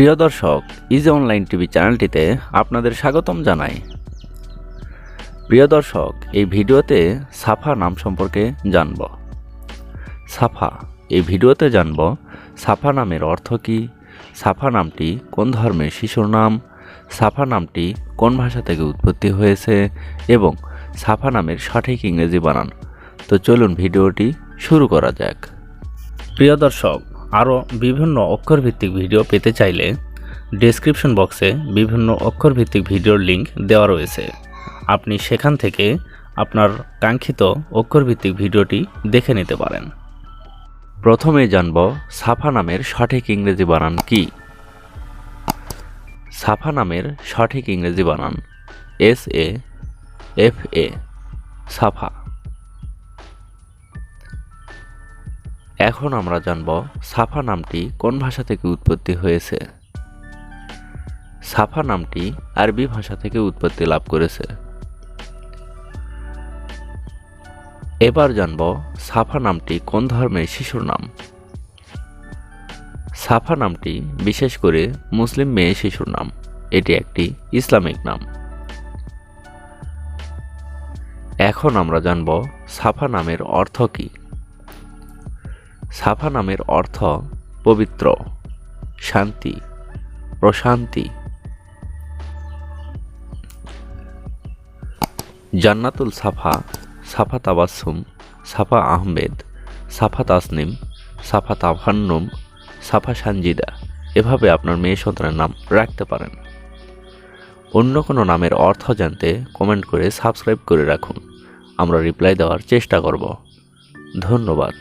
প্রিয় দর্শক easy online TV চ্যানেলটিতে আপনাদের স্বাগতম জানাই। প্রিয় দর্শক, এই ভিডিওতে সাফা নাম সম্পর্কে জানব। সাফা, এই ভিডিওতে জানব সাফা নামের অর্থ কী, সাফা নামটি কোন ধর্মের শিশুর নাম, সাফা নামটি কোন ভাষা থেকে উৎপত্তি হয়েছে, এবং সাফা নামের সঠিক ইংরেজি বানান। তো চলুন ভিডিওটি শুরু করা যাক। প্রিয় দর্শক আরও বিভিন্ন অক্ষরভিত্তিক ভিডিও পেতে চাইলে ডেসক্রিপশন বক্সে বিভিন্ন অক্ষরভিত্তিক ভিডিওর লিঙ্ক দেওয়া রয়েছে। আপনি সেখান থেকে আপনার কাঙ্ক্ষিত অক্ষরভিত্তিক ভিডিওটি দেখে নিতে পারেন। প্রথমে জানব সাফা নামের সঠিক ইংরেজি বানান কি? সাফা নামের সঠিক ইংরেজি বানান এস এ, এফ এ, সাফা। এখন আমরা জানব সাফা নামটি কোন ভাষা থেকে উৎপত্তি হয়েছে। সাফা নামটি আরবি ভাষা থেকে উৎপত্তি লাভ করেছে। এবার জানব সাফা নামটি কোন ধর্মের শিশুর নাম। সাফা নামটি বিশেষ করে মুসলিম মেয়ে শিশুর নাম। এটি একটি ইসলামিক নাম। এখন আমরা জানব সাফা নামের অর্থ কী। সাফা নামের অর্থ পবিত্র, শান্তি, প্রশান্তি। জান্নাতুল সাফা সাফা তাবাসুম সাফা আহমেদ, সাফা তাসনিম, সাফা তাফান্নুম সাফা সানজিদা, এভাবে আপনার মেয়ে সন্তানের নাম রাখতে পারেন। অন্য কোনো নামের অর্থ জানতে কমেন্ট করে সাবস্ক্রাইব করে রাখুন। আমরা রিপ্লাই দেওয়ার চেষ্টা করব। ধন্যবাদ।